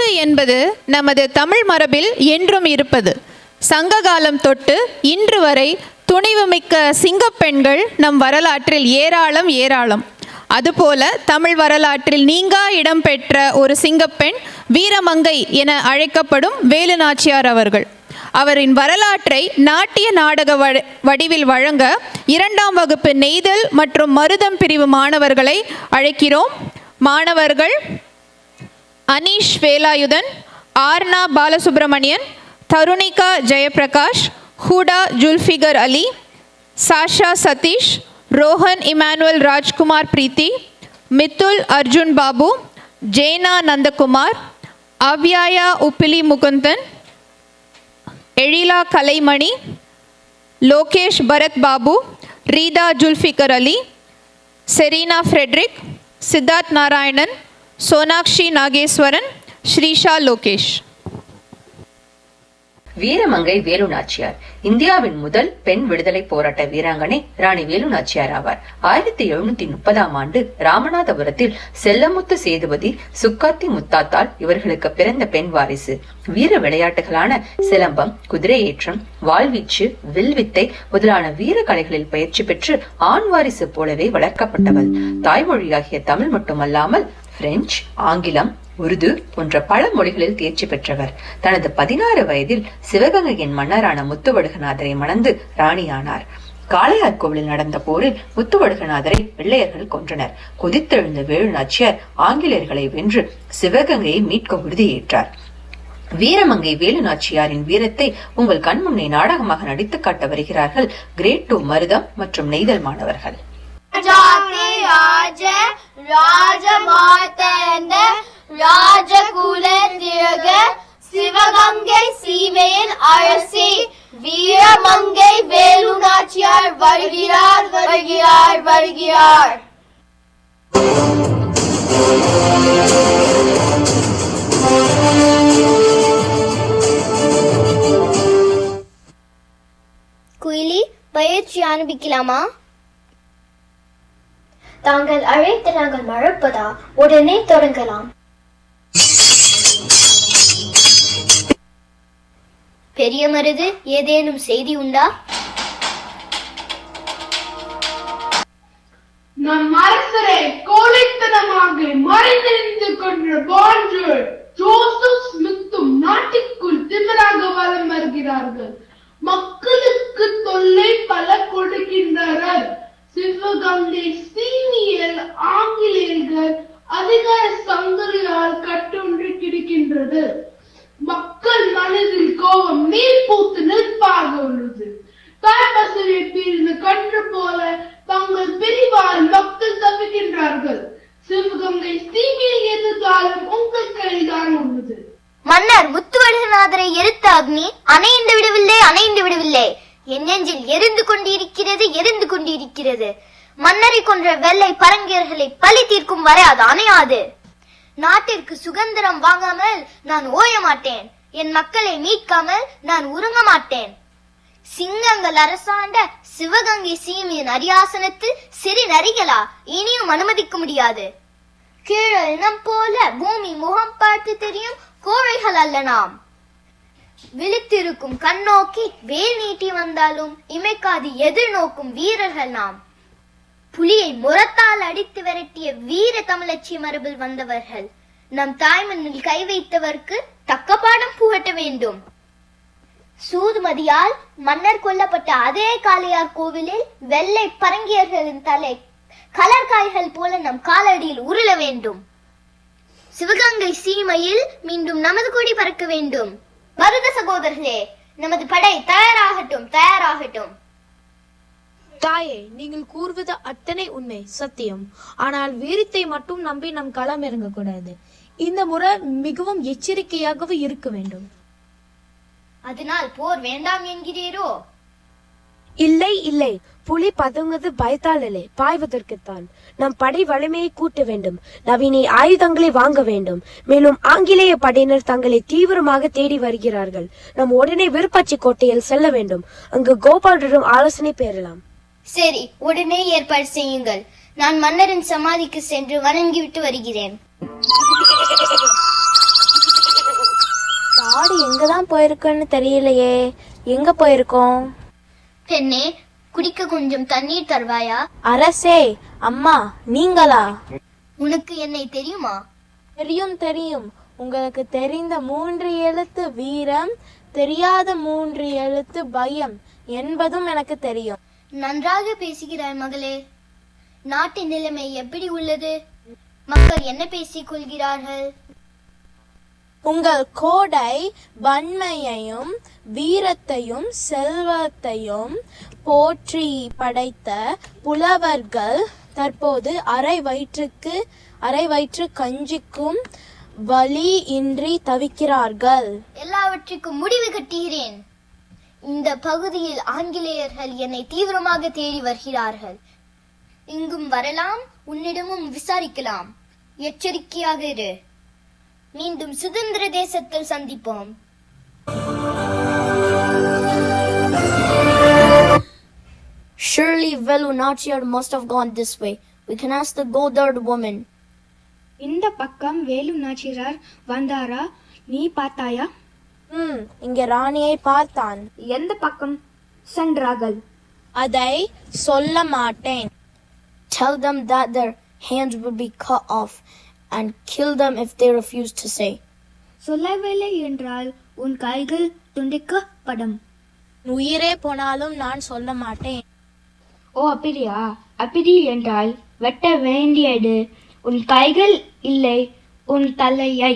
துணிவு என்பது நமது தமிழ் மரபில் என்றும் இருப்பது. சங்க காலம் தொட்டு இன்று வரை துணிவுமிக்க சிங்கப்பெண்கள் நம் வரலாற்றில் ஏராளம் ஏராளம். அதுபோல தமிழ் வரலாற்றில் நீங்கா இடம்பெற்ற ஒரு சிங்கப்பெண் வீரமங்கை என அழைக்கப்படும் வேலு நாச்சியார் அவர்கள். அவரின் வரலாற்றை நாட்டிய நாடக வ- வடிவில் வழங்க இரண்டாம் வகுப்பு நெய்தல் மற்றும் மருதம் பிரிவு மாணவர்களை அழைக்கிறோம். மாணவர்கள் Aneesh Velayudhan Aarna Balasubramanian Tarunika Jayaprakash Hooda Zulfikar Ali Sasha Sathish Rohan Emmanuel Rajkumar Preethi Mithul Arjun Babu Jaina Nandakumar Avyaya Uppili Mukundan Ezhila Kalaimani Lokesh Bharath Babu Reetha Zulfikar Ali Serena Frederick Siddharth Narayanan Sonakshi Nageswaran Srisha Lokesh. Veeramangai Velu Nachiyar இந்தியாவின் முதல் பெண் விடுதலை போராட்ட வீராங்கனை ராணி வேலு நாச்சியார் ஆவார். ஆயிரத்தி எழுநூத்தி முப்பதாம் ஆண்டு ராமநாதபுரத்தில் செல்லமுத்து சேதுபதி சுக்காத்தி முத்தாத்தால் இவர்களுக்கு பிறந்த பெண் வாரிசு. வீர விளையாட்டுகளான சிலம்பம் குதிரையேற்றம் வாழ்வீச்சு வில்வித்தை முதலான வீர கலைகளில் பயிற்சி பெற்று ஆண் வாரிசு போலவே வளர்க்கப்பட்டவள். தாய்மொழியாகிய தமிழ் மட்டுமல்லாமல் பிரெஞ்சு ஆங்கிலம் உருது போன்ற பல மொழிகளில் தேர்ச்சி பெற்றவர். தனது பதினாறு வயதில் சிவகங்கையின் மன்னரான முத்துவடுகநாதரை மணந்து ராணியானார். காளையார் கோவிலில் நடந்த போரில் முத்துவடுகநாதரை வெள்ளையர்கள் கொன்றனர். கொதித்தெழுந்த வேலு நாச்சியார் ஆங்கிலேயர்களை வென்று சிவகங்கையை மீட்க உறுதியேற்றார். வீரமங்கை வேலு நாச்சியாரின் வீரத்தை உங்கள் கண்முன்னே நாடகமாக நடித்துக் காட்ட வருகிறார்கள் கிரேட் டூ மருதம் மற்றும் நெய்தல் மாணவர்கள். ஜாதி ராஜ ராஜமாதந்த ராஜகுல திலக சிவகங்கை சீமையின் அரசி வீரமங்கை வேலு நாச்சியார் வருகிறார் வருகிறார் வருகிறார் குயிலி பயிற்சி ஆரம்பிக்கலாமா தாங்கள் அழைத்து நாங்கள் மறப்பதா? உடனே தொடங்கலாம். பெரிய மருது ஏதேனும் செய்தி உண்டா? நம் அரசரை கோழைத்தனமாக மறைந்திருந்து கொன்ற போன்று ஜோசப் ஸ்மித்தும் நாட்டிற்குள் திமிராக வலம் வருகிறார்கள். மக்களுக்கு தொல்லை பல கொடுக்கின்றனர். சிவகங்கை சீனியல் ஆங்கிலேயர்கள் அதிகார சங்கரியால் கட்டொன்று கிடைக்கின்றது. மக்கள் மனதில் கோபம் நீர் பூத்து நிற்பாக உள்ளது. தாய்பசரை பிரிந்து கன்று போல தங்கள் பிரிவால் மக்கள் தவிக்கின்றார்கள். சிவகங்கை சீமையை எதிர்காலம் உங்கள் கைதான் உள்ளது. மன்னர் முத்துவடுகநாதரை எரித்த அக்னி அணைந்து விடவில்லை அணைந்து விடவில்லை. என் நெஞ்சில் எரிந்து கொண்டிருக்கிறது எரிந்து கொண்டிருக்கிறது. மன்னரை கொன்ற வெள்ளை பரங்கியர்களை பழி தீர்க்கும் வரை அது அணையாது. நாட்டிற்கு சுதந்திரம் வாங்காமல் நான் ஓய மாட்டேன். என் மக்களை மீட்காமல் நான் உறங்க மாட்டேன். சிங்கங்கள் அரசாண்ட சிவகங்கை சீமியின் அரியாசனத்தில் சிறு நரிகளா? இனியும் அனுமதிக்க முடியாது. கீழ இனம் போல பூமி முகம் பார்த்து தெரியும் கோழைகள் அல்ல நாம். விழித்திருக்கும் கண்ணோக்கி வேல் நீட்டி வந்தாலும் இமைக்காது எதிர்நோக்கும் வீரர்கள் நாம். புலியை முரத்தால் அடித்து விரட்டிய வீர தமிழச்சி மரபில் வந்தவர்கள் நம் தாய்மண்ணில் கை வைத்தவர்க்கு தக்க பாடம் புகட்ட வேண்டும். சூதுமதியால் மன்னர் கொல்லப்பட்ட அதே காளையார் கோவிலில் வெள்ளை பரங்கியர்களின் தலை கலர்காய்கள் போல நம் காலடியில் உருள வேண்டும். சிவகங்கை சீமையில் மீண்டும் நமது கொடி பறக்க வேண்டும். மருத சகோதரர்களே நமது படை தயாராகட்டும் தயாராகட்டும். தாயே நீங்கள் கூறுவது அத்தனை உண்மை சத்தியம். ஆனால் வீரத்தை மட்டும் நம்பி நம் களம் இறங்கக்கூடாது. இந்த முறை மிகவும் எச்சரிக்கையாகவே இருக்க வேண்டும். அதனால் போர் வேண்டாம் என்கிறீரோ? இல்லை இல்லை. புலி பதுங்குவது பயத்தால் பாய்வதற்குத்தான் நம் படை வலிமையை கூட்ட வேண்டும். நவீன ஆயுதங்களை வாங்க வேண்டும். மேலும் ஆங்கிலேய படையினர் தங்களை தீவிரமாக தேடி வருகிறார்கள். நாம் உடனே விருப்பாச்சி கோட்டையில் செல்ல வேண்டும். அங்கு கோபாலரிடம் ஆலோசனை பெறலாம். சரி உடனே ஏற்பாடு செய்யுங்கள். நான் மன்னரின் சமாதிக்கு சென்று வணங்கிவிட்டு வருகிறேன். ஆடு எங்க தான் போயிருக்குன்னு தெரியலையே. எங்க போயிருக்கோம்? பெண்ணே குடிக்க கொஞ்சம் தண்ணீர் தருவாயா? அரசே அம்மா நீங்களா? உனக்கு என்னை தெரியுமா? தெரியும் தெரியும். உங்களுக்கு தெரிந்த மூன்று எழுத்து வீரம் தெரியாத மூன்று எழுத்து பயம் என்பதும் எனக்கு தெரியும். நன்றாக பேசுகிறாய் மகளே. நாட்டின் நிலைமை எப்படி உள்ளது? மக்கள் என்ன பேசிக் கொள்கிறார்கள்? உங்கள் கோடை வன்மையையும் வீரத்தையும் செல்வத்தையும் போற்றி படைத்த புலவர்கள் தற்போது அரை வயிற்றுக்கு அரை வயிற்று கஞ்சிக்கும் வழி இன்றி தவிக்கிறார்கள். எல்லாவற்றுக்கும் முடிவு கட்டுகிறேன். இந்த பகுதியில் ஆங்கிலேயர்கள் என்னை தீவிரமாக தேடி வருகிறார்கள். இங்கும் வரலாம் உன்னிடமும் விசாரிக்கலாம். எச்சரிக்கையாக இரு. மீண்டும் சுதந்திர தேசத்தில் சந்திப்போம் Surely Velu Nachiyar must have gone this way. We can ask the Godard woman. இந்த பக்கம் வேலு நாச்சியார் வந்தாரா நீ பார்த்தாயா ம் இங்கே ராணியை பார்த்தான் எந்த பக்கம் சென்றார்கள் அதை சொல்ல மாட்டேன் Tell them that their hands would be cut off and kill them if they refuse to say. சொல்லவில்லை என்றால் உன் கைகள் துண்டிக்கப்படும். உயிரே போனாலும் நான் சொல்ல மாட்டேன். ஓ அப்படியா? அப்படி என்றால் வெட்ட வேண்டியது உன் கைகள் இல்லை உன் தலையை.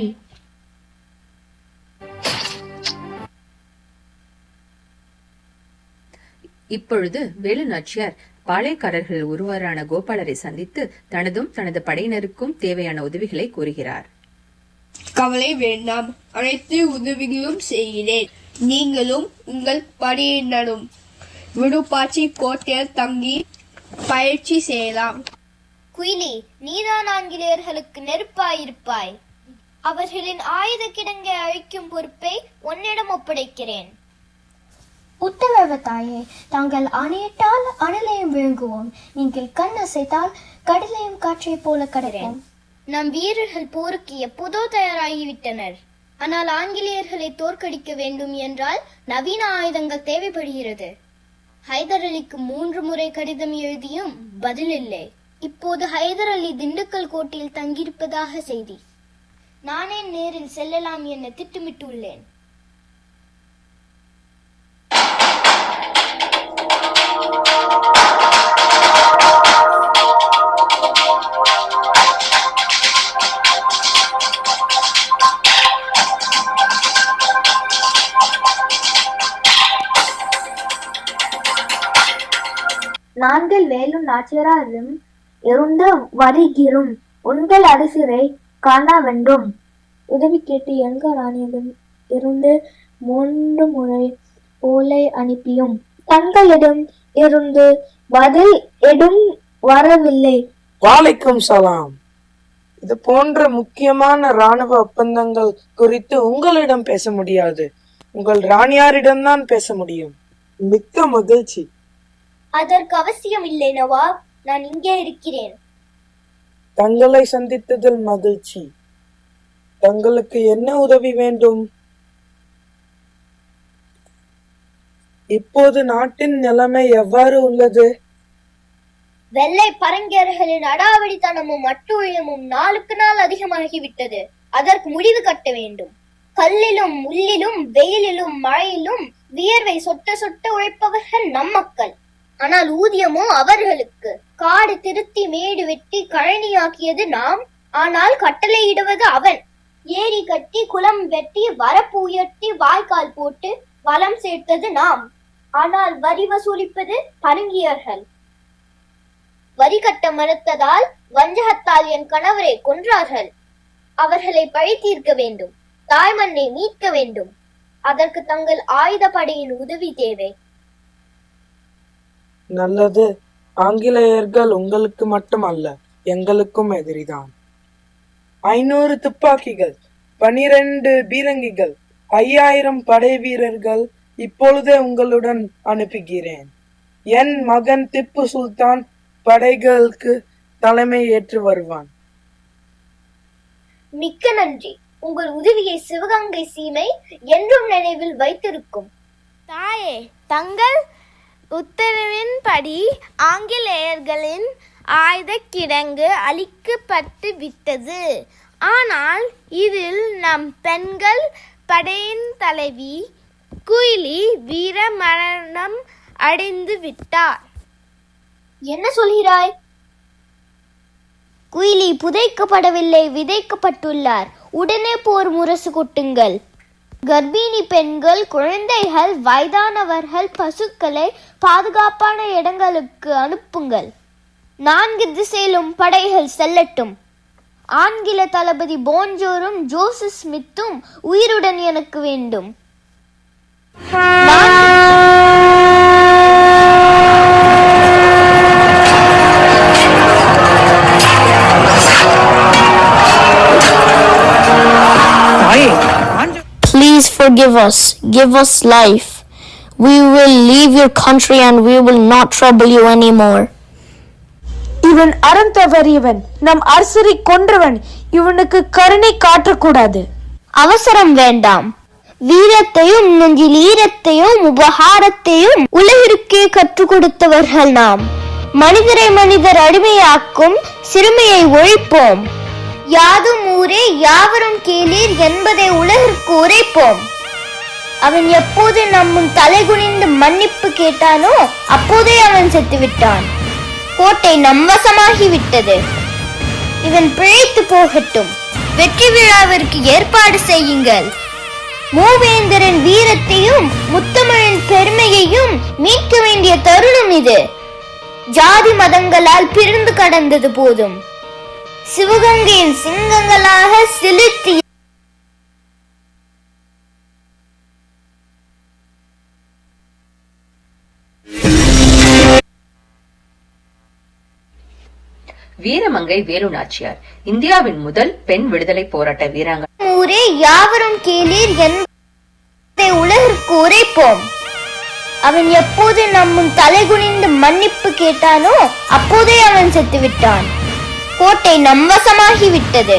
இப்பொழுது வேலு நாச்சியார் பாளையக்காரர்கள் ஒருவரான கோபாலரை சந்தித்து தனதும் தனது படையினருக்கும் தேவையான உதவிகளை கூறுகிறார். கவலை வேண்டாம். அனைத்து உதவிகளும் செய்கிறேன். நீங்களும் உங்கள் படையினரும் விடுபாச்சி கோட்டையில் தங்கி பயிற்சி செய்யலாம். குயிலி நீதான் ஆங்கிலேயர்களுக்கு நெருப்பாயிருப்பாய். அவர்களின் ஆயுத கிடங்கை அழிக்கும் பொறுப்பை உன்னிடம் ஒப்படைக்கிறேன். உத்தரவு தாயே தாங்கள் அணையிட்டால் அனலையும் விழுங்குவோம். நீங்கள் கண் அசைத்தால் கடலையும் காற்றைப் போல கடறேன் நம் வீரர்கள் போருக்கு எப்போதோ தயாராகிவிட்டனர். ஆனால் ஆங்கிலேயர்களை தோற்கடிக்க வேண்டும் என்றால் நவீன ஆயுதங்கள் தேவைப்படுகிறது. ஹைதர் அலிக்கு மூன்று முறை கடிதம் எழுதியும் பதில் இல்லை. இப்போது ஹைதர் அலி திண்டுக்கல் கோட்டையில் தங்கியிருப்பதாக செய்தி. நானே நேரில் செல்லலாம் என திட்டமிட்டுள்ளேன். நாங்கள் வேலும் நாச்சியாரும் இருந்து வருகிறோம். உங்கள் அரசரை காண வேண்டும். உதவி கேட்டு எங்க ராணியிடம் இருந்து மூன்று முறை ஓலை அனுப்பியும்? தங்களிடம் இருந்து பதில் எதுவும் வரவில்லை. வாலைக்கும் சலாம். இது போன்ற முக்கியமான ராணுவ ஒப்பந்தங்கள் குறித்து உங்களிடம் பேச முடியாது. உங்கள் ராணியாரிடம்தான் பேச முடியும். மிக்க மகிழ்ச்சி. அதற்கு அவசியம் இல்லை நவாப். நான் இங்கே இருக்கிறேன். தங்களை சந்தித்ததில் மகிழ்ச்சி. தங்களுக்கு என்ன உதவி வேண்டும்? இப்போது நாட்டின் நிலைமை எவ்வாறு உள்ளது? வெள்ளை பரங்கியர்களின் அடாவடித்தனமும் அட்டூழியமும் நாளுக்கு நாள் அதிகமாகிவிட்டது. அதற்கு முடிவு கட்ட வேண்டும். கல்லிலும் முள்ளிலும் வெயிலிலும் மழையிலும் வியர்வை சொட்ட சொட்ட உழைப்பவர்கள் நம் மக்கள். ஆனால் ஊதியமோ அவர்களுக்கு. காடு திருத்தி மேடு வெட்டி கழனியாக்கியது நாம். ஆனால் கட்டளையிடுவது அவன். ஏரி கட்டி குளம் வெட்டி வரப்பு உயர்த்தி வாய்க்கால் போட்டு வளம் சேர்த்தது நாம். ஆனால் வரி வசூலிப்பது பருங்கியர்கள் வரி கட்ட மறுத்ததால் வஞ்சகத்தால் என் கணவரை கொன்றார்கள். அவர்களை பழி தீர்க்க வேண்டும். தாய்மண்ணை மீட்க வேண்டும். அதற்கு தங்கள் ஆயுதப்படையின் உதவி தேவை. நல்லது. ஆங்கிலேயர்கள் உங்களுக்கு மட்டுமல்ல எங்களுக்கும் எதிரிதான். ஐநூறு துப்பாக்கிகள் பனிரெண்டு பீரங்கிகள் ஐயாயிரம் படை வீரர்கள் இப்பொழுதே உங்களுடன் அனுப்புகிறேன். என் மகன் திப்பு சுல்தான் படைகளுக்கு தலைமை ஏற்று வருவான். மிக்க நன்றி. உங்கள் உதவியை சிவகங்கை சீமை என்றும் நினைவில் வைத்திருக்கும். தாயே தங்கள் உத்தரவின்படி ஆங்கிலேயர்களின் ஆயுத கிடங்கு அழிக்கப்பட்டு விட்டது ஆனால் இதில் நம் பெண்கள் படையின் தலைவி குயிலி வீர மரணம் அடைந்து விட்டார் என்ன சொல்கிறாய்? குயிலி புதைக்கப்படவில்லை விதைக்கப்பட்டுள்ளார். உடனே போர் முரசு கொட்டுங்கள். கர்ப்பிணி பெண்கள் குழந்தைகள் வயதானவர்கள் பசுக்களை பாதுகாப்பான இடங்களுக்கு அனுப்புங்கள். நான்கு திசையிலும் படைகள் செல்லட்டும். ஆங்கில தளபதி போன்ஜோரும் ஜோசு ஸ்மித்தும் உயிருடன் எனக்கு வேண்டும். Forgive us. Give us life. We will leave your country and we will not trouble you anymore. இவன் அறம் தவறியவன். நம் அரசரை கொன்றவன். இவனுக்கு கருணை காட்டக்கூடாது. அவசரம் வேண்டாம். வீரத்தையும் நெஞ்சில் ஈரத்தையும் உபகாரத்தையும் உலகிற்கே கற்றுக் கொடுத்தவர்கள் நாம். மனிதரை மனிதர் அடிமையாக்கும் சிறுமையை ஒழிப்போம். யாதும் ஊரே யாவரும் கேளீர் என்பதை உலகிற்கு உரைப்போம். அவன் எப்போது நம்முன் தலைகுனிந்து மன்னிப்பு கேட்டானோ அப்போதே அவன் செத்துவிட்டான். கோட்டை நம்வசமாகி விட்டது. இவன் பிழைத்து போகட்டும். வெற்றி விழாவிற்கு ஏற்பாடு செய்யுங்கள். மூவேந்தரின் வீரத்தையும் முத்தமிழின் பெருமையையும் மீட்க வேண்டிய தருணம் இது. ஜாதி மதங்களால் பிரிந்து கடந்தது போதும். சிவகங்கையின் சிங்கங்களாக செலுத்தி வீரமங்கை வேலு நாச்சியார் இந்தியாவின் முதல் பெண் விடுதலை போராட்ட வீராங்கனை ஊரே யாவரும் கேளீர் என்பதை உலகிற்கு உரைப்போம். அவன் எப்போது நம்முன் தலைகுனிந்து மன்னிப்பு கேட்டானோ அப்போதே அவன் செத்துவிட்டான். கோட்டை நம்மசமாகி விட்டது.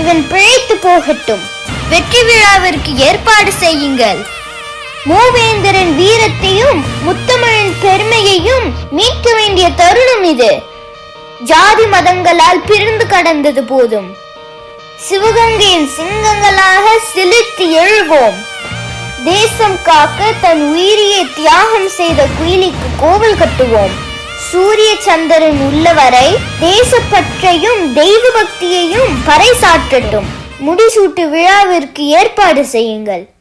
இவன் பிழைத்து போகட்டும். வெற்றி விழாவிற்கு ஏற்பாடு செய்யுங்கள். மூவேந்தரின் வீரத்தையும் முத்தமிழின் பெருமையையும் மீட்க வேண்டிய தருணம் இது. ஜாதி மதங்களால் பிரிந்து கடந்தது போதும். சிவகங்கையின் சிங்கங்களாக செலுத்தி எழுவோம். தேசம் காக்க தன் உயிரியை தியாகம் செய்த குயிலிக்கு கோவில் கட்டுவோம். சூரிய சந்திரன் உள்ளவரை தேசப்பற்றையும் தெய்வ பக்தியையும் பறைசாற்றட்டும். முடிசூட்டு விழாவிற்கு ஏற்பாடு செய்யுங்கள்.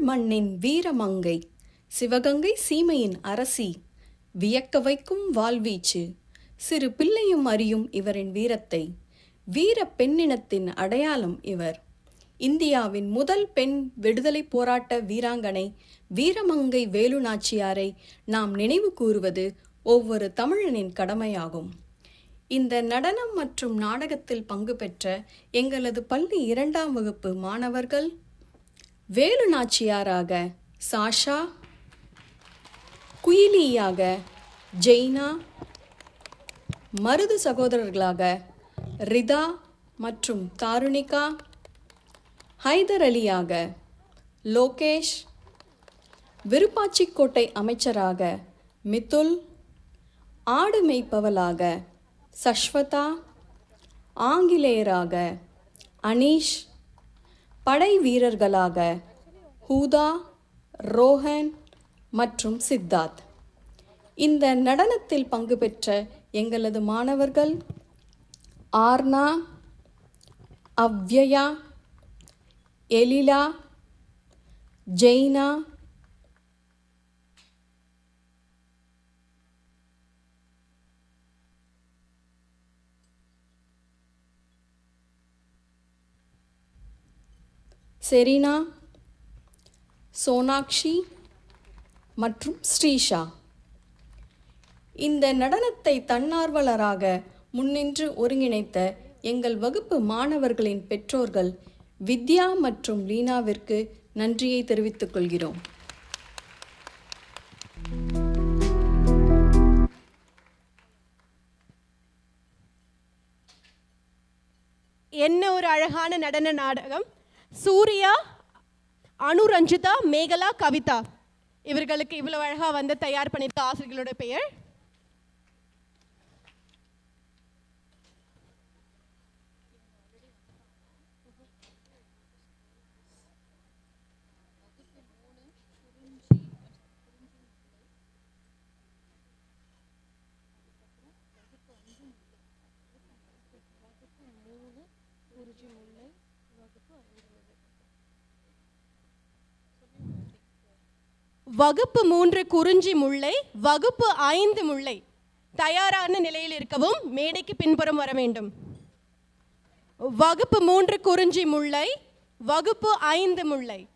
தமிழ் மண்ணின் வீரமங்கை சிவகங்கை சீமையின் அரசி வியக்க வைக்கும் வாழ்வீச்சு சிறு பிள்ளையும் அறியும் இவரின் வீரத்தை வீர பெண்ணினத்தின் அடையாளம் இவர். இந்தியாவின் முதல் பெண் விடுதலை போராட்ட வீராங்கனை வீரமங்கை வேலு நாச்சியாரை நாம் நினைவு கூறுவது ஒவ்வொரு தமிழனின் கடமையாகும். இந்த நடனம் மற்றும் நாடகத்தில் பங்கு பெற்ற எங்களது பள்ளி இரண்டாம் வகுப்பு மாணவர்கள் வேலு நாச்சியாராக சாஷா குயிலியாக ஜெய்னா மருது சகோதரர்களாக ரிதா மற்றும் தாருணிகா ஹைதர் அலியாக லோகேஷ் விருப்பாச்சிக்கோட்டை அமைச்சராக மிதுல் ஆடு மேய்ப்பவளாக சஷ்வதா ஆங்கிலேயராக அனீஷ் படை வீரர்களாக ஹூதா ரோஹன் மற்றும் சித்தார்த். இந்த நடனத்தில் பங்கு பெற்ற எங்களது மாணவர்கள் ஆர்னா அவ்யயா எலிலா ஜெய்னா செரீனா சோனாக்ஷி மற்றும் ஸ்ரீஷா. இந்த நடனத்தை தன்னார்வலராக முன்னின்று ஒருங்கிணைத்த எங்கள் வகுப்பு மாணவர்களின் பெற்றோர்கள் வித்யா மற்றும் லீனாவிற்கு நன்றியை தெரிவித்துக் கொள்கிறோம். என்ன ஒரு அழகான நடன நாடகம்? சூர்யா அனுரஞ்சிதா மேகலா கவிதா. இவர்களுக்கு இவ்வளவு அழகா வந்து தயார் பண்ணியிருக்க ஆசிரியர்களோட பெயர். வகுப்பு மூன்று குறிஞ்சி முல்லை வகுப்பு ஐந்து முல்லை. தயாரான நிலையில் இருக்கவும் மேடைக்கு பின்புறம் வர வேண்டும். வகுப்பு மூன்று குறிஞ்சி முல்லை வகுப்பு ஐந்து முல்லை.